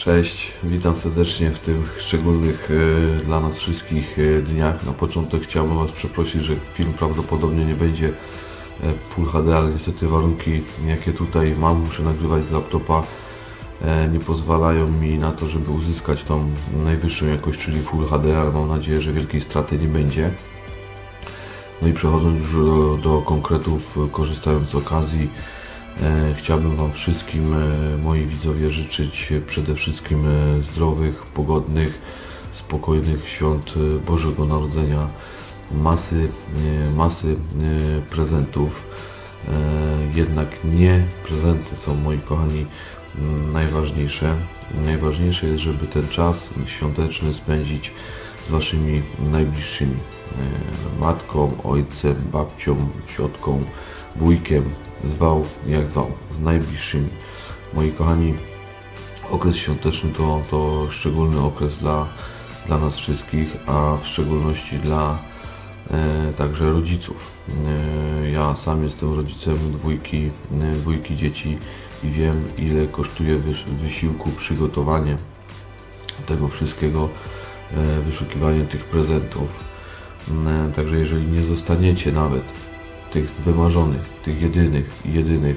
Cześć, witam serdecznie w tych szczególnych e, dla nas wszystkich e, dniach. Na początek chciałbym Was przeprosić, że film prawdopodobnie nie będzie e, w Full HD, ale niestety warunki jakie tutaj mam, muszę nagrywać z laptopa, e, nie pozwalają mi na to, żeby uzyskać tą najwyższą jakość, czyli Full HD, ale mam nadzieję, że wielkiej straty nie będzie. No i przechodząc już do, do konkretów, e, korzystając z okazji, e, chciałbym Wam wszystkim, e, moi widzowie, życzyć e, przede wszystkim e, zdrowych, pogodnych, spokojnych świąt e, Bożego Narodzenia, masy, e, masy e, prezentów. E, jednak nie prezenty są, moi kochani, najważniejsze. Najważniejsze jest, żeby ten czas świąteczny spędzić Waszymi najbliższymi. E, Matką, ojcem, babcią, ciotką, wujkiem, zwał jak zwał, z najbliższymi. Moi kochani, okres świąteczny to, to szczególny okres dla, dla nas wszystkich, a w szczególności dla e, także rodziców. E, ja sam jestem rodzicem dwójki, e, dwójki dzieci i wiem ile kosztuje wysiłku przygotowanie tego wszystkiego, wyszukiwanie tych prezentów. E, Także jeżeli nie zostaniecie nawet tych wymarzonych, tych jedynych jedynych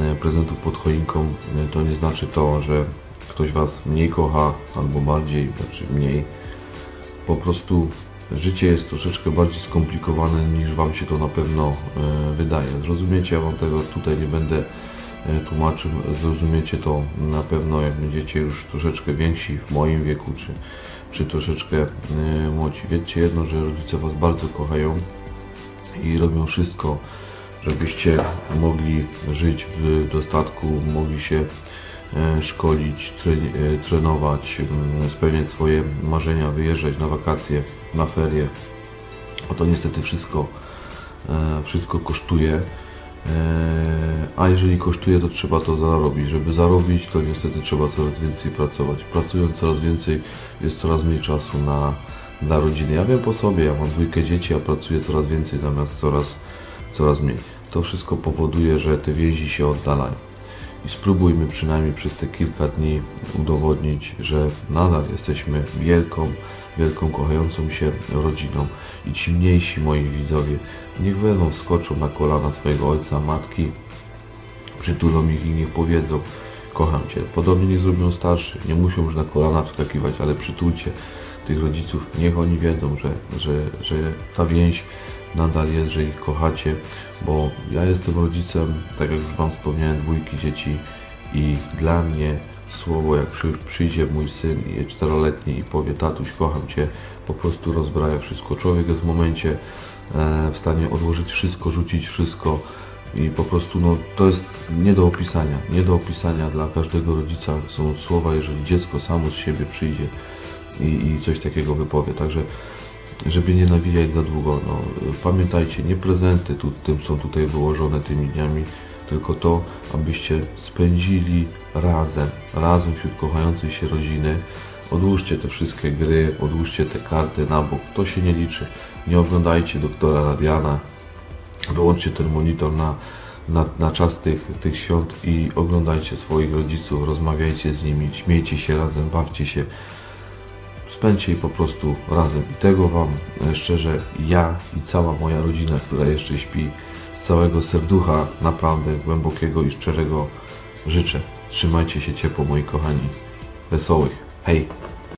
e, prezentów pod choinką, e, to nie znaczy to, że ktoś Was mniej kocha albo bardziej, znaczy mniej. Po prostu życie jest troszeczkę bardziej skomplikowane niż Wam się to na pewno e, wydaje. Zrozumiecie, ja Wam tego tutaj nie będę e, tłumaczył, zrozumiecie to na pewno jak będziecie już troszeczkę więksi w moim wieku, czy, czy troszeczkę e, młodzi. Wiedzcie jedno, że rodzice Was bardzo kochają i robią wszystko, żebyście mogli żyć w dostatku, mogli się e, szkolić, tre, trenować, m, spełniać swoje marzenia, wyjeżdżać na wakacje, na ferie. A to niestety wszystko, wszystko kosztuje. E, A jeżeli kosztuje, to trzeba to zarobić. Żeby zarobić, to niestety trzeba coraz więcej pracować. Pracując coraz więcej, jest coraz mniej czasu na, dla rodziny. Ja wiem po sobie, ja mam dwójkę dzieci, a pracuję coraz więcej zamiast coraz, coraz mniej. To wszystko powoduje, że te więzi się oddalają. I spróbujmy przynajmniej przez te kilka dni udowodnić, że nadal jesteśmy wielką, wielką, kochającą się rodziną. I ci mniejsi moi widzowie, niech wezmą, skoczą na kolana swojego ojca, matki, przytulą ich i niech powiedzą kocham Cię. Podobnie nie zrobią starszy, nie muszą już na kolana wskakiwać, ale przytulcie tych rodziców, niech oni wiedzą, że, że, że ta więź nadal ich kochacie, bo ja jestem rodzicem, tak jak już Wam wspomniałem, dwójki dzieci i dla mnie słowo, jak przy, przyjdzie mój syn czteroletni i powie tatuś, kocham Cię, po prostu rozbraja wszystko. Człowiek jest w momencie e, w stanie odłożyć wszystko, rzucić wszystko, i po prostu no, to jest nie do opisania, nie do opisania dla każdego rodzica są słowa, jeżeli dziecko samo z siebie przyjdzie i, i coś takiego wypowie. Także żeby nie nawijać za długo, no, pamiętajcie, nie prezenty tu, tym są tutaj wyłożone tymi dniami, tylko to, abyście spędzili razem, razem wśród kochającej się rodziny. Odłóżcie te wszystkie gry, odłóżcie te karty na bok, to się nie liczy. Nie oglądajcie doktora Radiana, wyłączcie ten monitor na, na, na czas tych, tych świąt i oglądajcie swoich rodziców, rozmawiajcie z nimi, śmiejcie się razem, bawcie się, spędźcie je po prostu razem. I tego Wam e, szczerze ja i cała moja rodzina, która jeszcze śpi, z całego serducha naprawdę głębokiego i szczerego życzę. Trzymajcie się ciepło moi kochani. Wesołych. Hej!